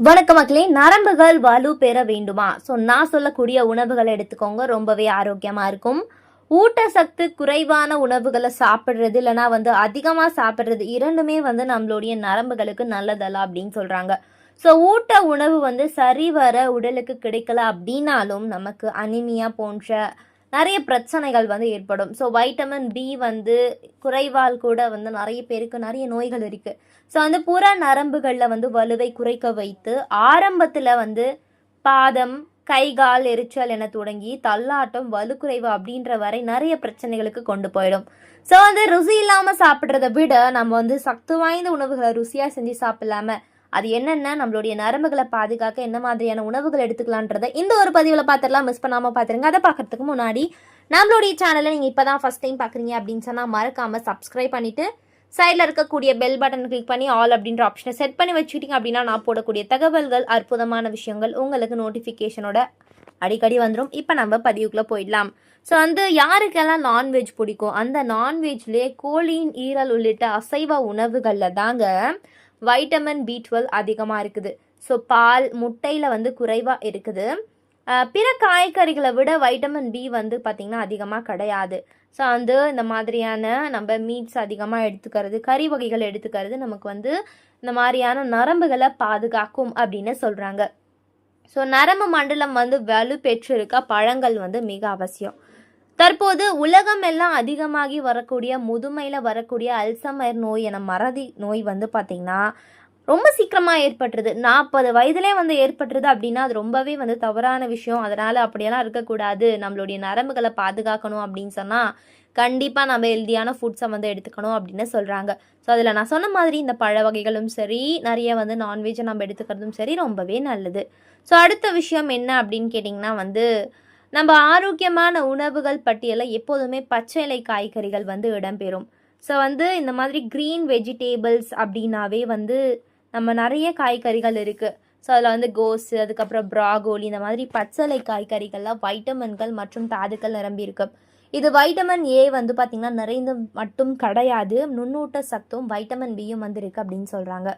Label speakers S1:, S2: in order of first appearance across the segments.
S1: வணக்க மக்களே நரம்புகள் வலு பெற வேண்டுமா? ஸோ நான் சொல்லக்கூடிய உணவுகளை எடுத்துக்கோங்க. ரொம்பவே ஆரோக்கியமாக இருக்கும். ஊட்டசத்து குறைவான உணவுகளை சாப்பிட்றது இல்லைனா வந்து அதிகமாக சாப்பிட்றது இரண்டுமே வந்து நம்மளுடைய நரம்புகளுக்கு நல்லதல்ல அப்படின்னு சொல்கிறாங்க ஸோ ஊட்ட உணவு வந்து சரிவர உடலுக்கு கிடைக்கல அப்படின்னாலும் நமக்கு அனிமியா போன்ற நிறைய பிரச்சனைகள் வந்து ஏற்படும். ஸோ வைட்டமின் பி வந்து குறைவால் கூட வந்து நிறைய பேருக்கு நிறைய நோய்கள் இருக்குது ஸோ வந்து புற நரம்புகளில் வந்து வலுவை குறைக்க வைத்து ஆரம்பத்தில் வந்து பாதம் கை கால் எரிச்சல் என தொடங்கி தள்ளாட்டம் வலுக்குறைவு அப்படின்ற வரை நிறைய பிரச்சனைகளுக்கு கொண்டு போயிடும். ஸோ வந்து ருசி இல்லாமல் சாப்பிட்றத விட நம்ம வந்து சத்து வாய்ந்த உணவுகளை ருசியாக செஞ்சு சாப்பிடலாம. அது என்னென்ன நம்மளுடைய நரம்புகளை பாதுகாக்க என்ன மாதிரியான உணவுகள் எடுத்துக்கலான்றதை இந்த ஒரு பதிவில் பார்த்துடலாம் மிஸ் பண்ணாமல் பார்த்துருங்க அதை பார்க்குறதுக்கு முன்னாடி நம்மளுடைய சேனலை நீங்கள் இப்போ தான் ஃபஸ்ட் டைம் பார்க்குறீங்க அப்படின்னு சொன்னால் மறக்காமல் சப்ஸ்கிரைப் பண்ணிவிட்டு சைடில் இருக்கக்கூடிய பெல் பட்டன் கிளிக் பண்ணி ஆல் அப்படின்ற ஆப்ஷனை செட் பண்ணி வச்சுக்கிட்டீங்க அப்படின்னா நான் போடக்கூடிய தகவல்கள் அற்புதமான விஷயங்கள் உங்களுக்கு நோட்டிஃபிகேஷனோட அடிக்கடி வந்துடும் இப்போ நம்ம பதிவுக்குள்ளே போயிடலாம். ஸோ வந்து யாருக்கெல்லாம் நான்வெஜ் பிடிக்கும்? அந்த நான்வெஜ்லேயே கோழியின் ஈரல் உள்ளிட்ட அசைவ உணவுகளில் தாங்க வைட்டமின் பி டுவெல் அதிகமாக இருக்குது. ஸோ பால் முட்டையில் வந்து குறைவாக இருக்குது. பிற காய்கறிகளை விட வைட்டமின் பி வந்து பார்த்திங்கன்னா அதிகமாக கிடையாது. ஸோ வந்து இந்த மாதிரியான நம்ம மீட்ஸ் அதிகமாக எடுத்துக்கிறது கறி வகைகள் எடுத்துக்கிறது நமக்கு வந்து இந்த மாதிரியான நரம்புகளை பாதுகாக்கும் அப்படின்னு சொல்கிறாங்க ஸோ நரம்பு மண்டலம் வந்து வலு பெற்றிருக்க பழங்கள் வந்து மிக அவசியம். தற்போது உலகம் எல்லாம் அதிகமாகி வரக்கூடிய முதுமையில் வரக்கூடிய அல்சமர் நோய் என மறதி நோய் வந்து பார்த்திங்கன்னா ரொம்ப சீக்கிரமாக ஏற்பட்டுருது. நாற்பது வயதுலேயே வந்து ஏற்பட்டுருது அப்படின்னா அது ரொம்பவே வந்து தவறான விஷயம். அதனால் அப்படியெல்லாம் இருக்கக்கூடாது. நம்மளுடைய நரம்புகளை பாதுகாக்கணும் அப்படின்னு சொன்னால் கண்டிப்பாக நம்ம ஹெல்தியான ஃபுட்ஸை வந்து எடுத்துக்கணும் அப்படின்னு சொல்கிறாங்க ஸோ அதில் நான் சொன்ன மாதிரி இந்த பழ வகைகளும் சரி நிறைய வந்து நான்வெஜ்ஜை நம்ம எடுத்துக்கிறதும் சரி ரொம்பவே நல்லது. ஸோ அடுத்த விஷயம் என்ன அப்படின்னு கேட்டிங்கன்னா வந்து நம்ம ஆரோக்கியமான உணவுகள் பட்டியலில் எப்போதுமே பச்சை இலை காய்கறிகள் வந்து இடம்பெறும். ஸோ வந்து இந்த மாதிரி க்ரீன் வெஜிடேபிள்ஸ் அப்படின்னாவே வந்து நம்ம நிறைய காய்கறிகள் இருக்குது ஸோ அதில் வந்து கோஸு அதுக்கப்புறம் ப்ராகோலி இந்த மாதிரி பச்சளை காய்கறிகள்லாம் வைட்டமின்கள் மற்றும் தாதுக்கள் நிரம்பியிருக்கு இது வைட்டமின் ஏ வந்து பார்த்திங்கன்னா நிறைந்து மட்டும் கிடையாது நுண்ணூட்ட சத்தும் வைட்டமின் பியும் வந்து இருக்குது அப்படின்னு சொல்கிறாங்க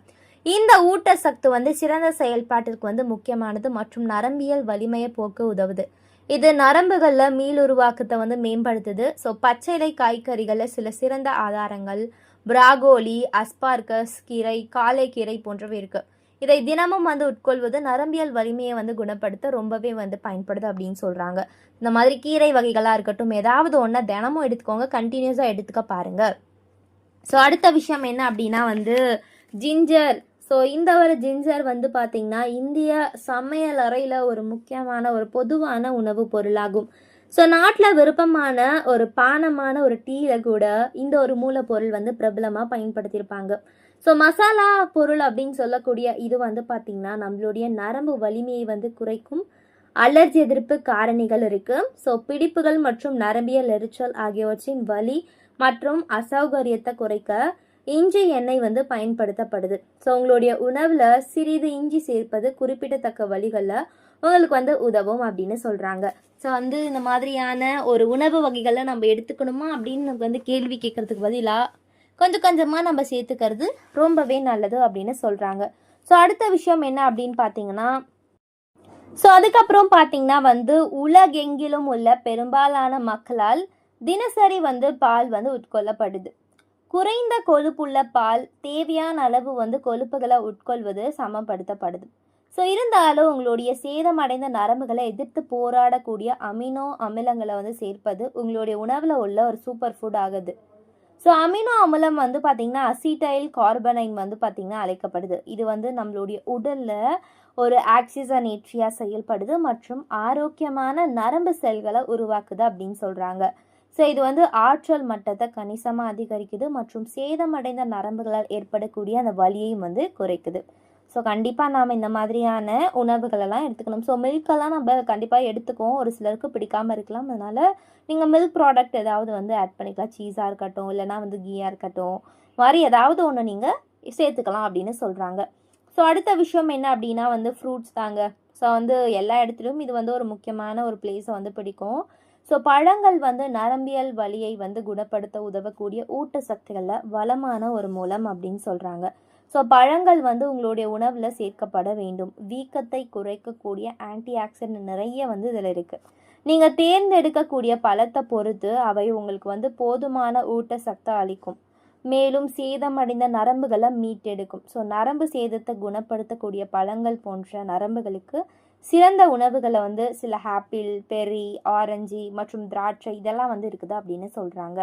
S1: இந்த ஊட்டச்சத்து வந்து சிறந்த செயல்பாட்டிற்கு வந்து முக்கியமானது மற்றும் நரம்பியல் வலிமையை போக்க உதவுது. இது நரம்புகளில் மீளுருவாக்கத்தை வந்து மேம்படுத்துது. ஸோ பச்சைலை காய்கறிகளில் சில சிறந்த ஆதாரங்கள் பிராகோலி அஸ்பார்கஸ் கீரை காலைக்கீரை போன்றவை இருக்குது இதை தினமும் வந்து உட்கொள்வது நரம்பியல் வலிமையை வந்து குணப்படுத்த ரொம்பவே வந்து பயன்படுது அப்படின்னு சொல்கிறாங்க இந்த மாதிரி கீரை வகைகளாக இருக்கட்டும் ஏதாவது ஒன்றை தினமும் எடுத்துக்கோங்க கண்டினியூஸாக எடுத்துக்க பாருங்கள் ஸோ அடுத்த விஷயம் என்ன அப்படின்னா வந்து ஜிஞ்சர் ஸோ இந்த ஒரு ஜிஞ்சர் வந்து பார்த்திங்கன்னா இந்திய சமையல் அறையில் ஒரு முக்கியமான ஒரு பொதுவான உணவுப் பொருளாகும். ஸோ நாட்டில் விருப்பமான ஒரு பானமான ஒரு டீயில் கூட இந்த ஒரு மூலப்பொருள் வந்து பிரபலமாக பயன்படுத்தியிருப்பாங்க. ஸோ மசாலா பொருள் அப்படின்னு சொல்லக்கூடிய இது வந்து பார்த்திங்கன்னா நம்மளுடைய நரம்பு வலிமையை வந்து குறைக்கும் அலர்ஜி எதிர்ப்பு காரணிகள் இருக்குது ஸோ பிடிப்புகள் மற்றும் நரம்பியல் எரிச்சல் ஆகியவற்றின் வலி மற்றும் அசௌகரியத்தை குறைக்க இஞ்சி எண்ணெய் வந்து பயன்படுத்தப்படுது. ஸோ உங்களுடைய உணவில் சிறிது இஞ்சி சேர்ப்பது குறிப்பிடத்தக்க வழிகளில் உங்களுக்கு வந்து உதவும் அப்படின்னு சொல்கிறாங்க ஸோ வந்து இந்த மாதிரியான ஒரு உணவு வகைகளை நம்ம எடுத்துக்கணுமா அப்படின்னு நமக்கு வந்து கேள்வி கேட்கறதுக்கு பதிலாக கொஞ்சம் கொஞ்சமாக நம்ம சேர்த்துக்கிறது ரொம்பவே நல்லது அப்படின்னு சொல்கிறாங்க ஸோ அடுத்த விஷயம் என்ன அப்படின்னு பார்த்தீங்கன்னா ஸோ அதுக்கப்புறம் பார்த்தீங்கன்னா வந்து உலகெங்கிலும் உள்ள பெரும்பாலான மக்களால் தினசரி வந்து பால் வந்து உட்கொள்ளப்படுது. குறைந்த கொழுப்புள்ள பால் தேவையான அளவு வந்து கொழுப்புகளை உட்கொள்வது சமப்படுத்தப்படுது. ஸோ இருந்தாலும் உங்களுடைய சேதமடைந்த நரம்புகளை எதிர்த்து போராடக்கூடிய அமினோ அமிலங்களை வந்து சேர்ப்பது உங்களுடைய உணவில் உள்ள ஒரு சூப்பர் ஃபுட் ஆகுது. ஸோ அமினோ அமிலம் வந்து பார்த்திங்கன்னா அசிட்டைல் கார்பனைன் வந்து பார்த்திங்கன்னா அழைக்கப்படுது. இது வந்து நம்மளுடைய உடலில் ஒரு ஆக்சிஜனேற்றியாக செயல்படுது மற்றும் ஆரோக்கியமான நரம்பு செல்களை உருவாக்குது அப்படின்னு சொல்கிறாங்க ஸோ இது வந்து ஆற்றல் மட்டத்தை கணிசமாக அதிகரிக்குது மற்றும் சேதமடைந்த நரம்புகளால் ஏற்படக்கூடிய அந்த வலியையும் வந்து குறைக்குது. ஸோ கண்டிப்பாக நாம் இந்த மாதிரியான உணவுகளெல்லாம் எடுத்துக்கணும். ஸோ மில்கெல்லாம் நம்ம கண்டிப்பாக எடுத்துக்குவோம். ஒரு சிலருக்கு பிடிக்காம இருக்கலாம். அதனால் நீங்கள் மில்க் ப்ராடக்ட் ஏதாவது வந்து ஆட் பண்ணிக்கலாம். சீஸாக இருக்கட்டும் இல்லைனா வந்து கீயாக இருக்கட்டும். மாதிரி ஏதாவது ஒன்று நீங்கள் சேர்த்துக்கலாம் அப்படின்னு சொல்கிறாங்க ஸோ அடுத்த விஷயம் என்ன அப்படின்னா வந்து ஃப்ரூட்ஸ் தாங்க. ஸோ வந்து எல்லா இடத்துலையும் இது வந்து ஒரு முக்கியமான ஒரு பிளேஸை வந்து பிடிக்கும். ஸோ பழங்கள் வந்து நரம்பியல் வலியை வந்து குணப்படுத்த உதவக்கூடிய ஊட்டச்சத்துக்களில் வளமான ஒரு மூலம் அப்படின்னு சொல்கிறாங்க ஸோ பழங்கள் வந்து உங்களுடைய உணவில் சேர்க்கப்பட வேண்டும். வீக்கத்தை குறைக்கக்கூடிய ஆன்டி ஆக்சிடென்ட் நிறைய வந்து இதில் இருக்குது நீங்கள் தேர்ந்தெடுக்கக்கூடிய பழத்தை பொறுத்து அவை உங்களுக்கு வந்து போதுமான ஊட்டச்சத்தை அளிக்கும். மேலும் சேதமடைந்த நரம்புகளை மீட்டெடுக்கும். ஸோ நரம்பு சேதத்தை குணப்படுத்தக்கூடிய பழங்கள் போன்ற நரம்புகளுக்கு சிறந்த உணவுகளை வந்து சில ஆப்பிள் பெரி ஆரஞ்சு மற்றும் திராட்சை இதெல்லாம் வந்து இருக்குது அப்படின்னு சொல்கிறாங்க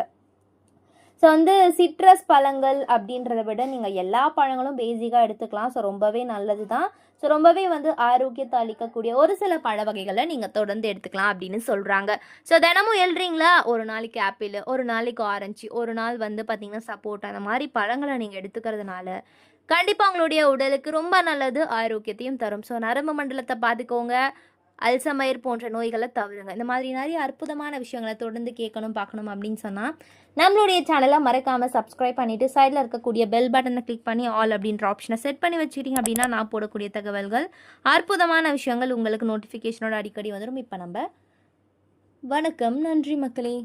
S1: ஸோ வந்து சிட்ரஸ் பழங்கள் அப்படின்றத விட நீங்கள் எல்லா பழங்களும் பேசிக்காக எடுத்துக்கலாம். ஸோ ரொம்பவே நல்லது தான் ஸோ ரொம்பவே வந்து ஆரோக்கியத்தை அளிக்கக்கூடிய ஒரு சில பழ வகைகளை நீங்கள் தொடர்ந்து எடுத்துக்கலாம் அப்படின்னு சொல்கிறாங்க ஸோ தினமும் எழுறீங்களா? ஒரு நாளைக்கு ஆப்பிள் ஒரு நாளைக்கு ஆரஞ்சு ஒரு நாள் வந்து பார்த்திங்கன்னா சப்போட்டா அந்த மாதிரி பழங்களை நீங்கள் எடுத்துக்கிறதுனால கண்டிப்பாக உங்களுடைய உடலுக்கு ரொம்ப நல்லது ஆரோக்கியத்தையும் தரும். ஸோ நரம்பு மண்டலத்தை பார்த்துக்கோங்க அல்சமயர் போன்ற நோய்களை தவிருங்க இந்த மாதிரி நிறைய அற்புதமான விஷயங்களை தொடர்ந்து கேட்கணும் பார்க்கணும் அப்படின்னு சொன்னால் நம்மளுடைய சேனலை மறக்காமல் சப்ஸ்கிரைப் பண்ணிவிட்டு சைடில் இருக்கக்கூடிய பெல் பட்டனை கிளிக் பண்ணி ஆல் அப்படின்ற ஆப்ஷனை செட் பண்ணி வச்சுக்கிட்டீங்க அப்படின்னா நான் போடக்கூடிய தகவல்கள் அற்புதமான விஷயங்கள் உங்களுக்கு நோட்டிஃபிகேஷனோட அடிக்கடி வந்துடும் இப்போ நம்ம வணக்கம். நன்றி மக்களே.